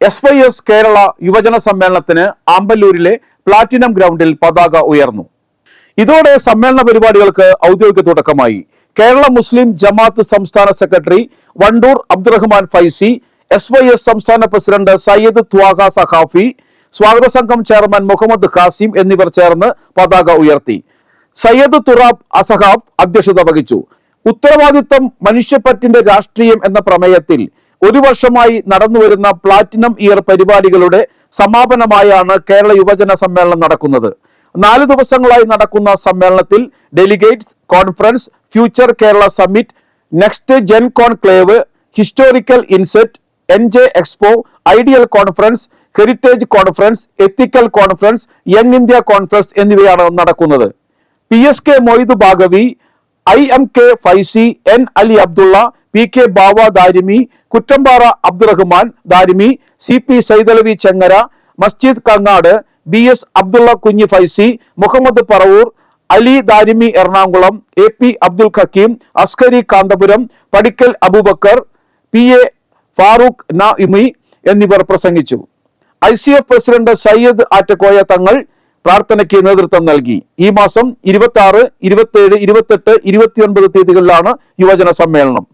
S Y S Kerala യുവജന സമ്മേളനത്തിന് ആമ്പല്ലൂരിലെ platinum ഗ്രൗണ്ടിൽ പതാക ഉയർന്നു. ഇതോടെ സമ്മേളന പരിപാടികൾക്ക് ഔദ്യോഗിക തുടക്കമായി. കേരള മുസ്ലിം ജമാഅത്ത് സംസ്ഥാന secretary Wandoor Abdurahman Faizy S Y S സംസ്ഥാന പ്രസിഡന്റ് സയ്യദ് ത്വാഗ സഖാഫി സ്വാഗത സംഘം ചെയർമാൻ മുഹമ്മദ് ഖാസിം എന്നിവർ ചേർന്ന് പതാക ഉയർത്തി. സയ്യദ് തുറാബ് അസഹാഫ് അധ്യക്ഷത വഹിച്ചു. ഉത്തരവാദിത്തം മനുഷ്യപ്പറ്റിന്റെ രാഷ്ട്രീയം എന്ന പ്രമേയത്തിൽ ഒരു വർഷമായി നടന്നുവരുന്ന പ്ലാറ്റിനം ഇയർ പരിപാടികളുടെ സമാപനമായാണ് കേരള യുവജന സമ്മേളനം നടക്കുന്നത്. നാല് ദിവസങ്ങളായി നടക്കുന്ന സമ്മേളനത്തിൽ delegates conference future Kerala summit next gen conclave historical inset N J expo ideal conference heritage conference ethical conference young India conference എന്നിവയാണ് നടക്കുന്നത്. P S K Moid Baqavi I M K Faizy N Ali Abdulla P K Bava Darimi Kuttampara Abdurahman Darimi C P Saithalavi Chengara Masjid Kangad B S Abdulla Kunhi Faizy Muhammad Paravur Ali Darimi Ernakulam A P Abdul Hakeem Askari Kanthapuram Padikkal Abubakar P A Farooq Naimi എന്നിവർ പ്രസംഗിച്ചു. I C F president Sayyid Attakoya Thangal പ്രാർത്ഥനയ്ക്ക് നേതൃത്വം നൽകി. ഈ മാസം ഇരുപത്തി ആറ് ഇരുപത്തി ഏഴ് ഇരുപത്തെട്ട് ഇരുപത്തിയൊൻപത് തീയതികളിലാണ് യുവജന സമ്മേളനം.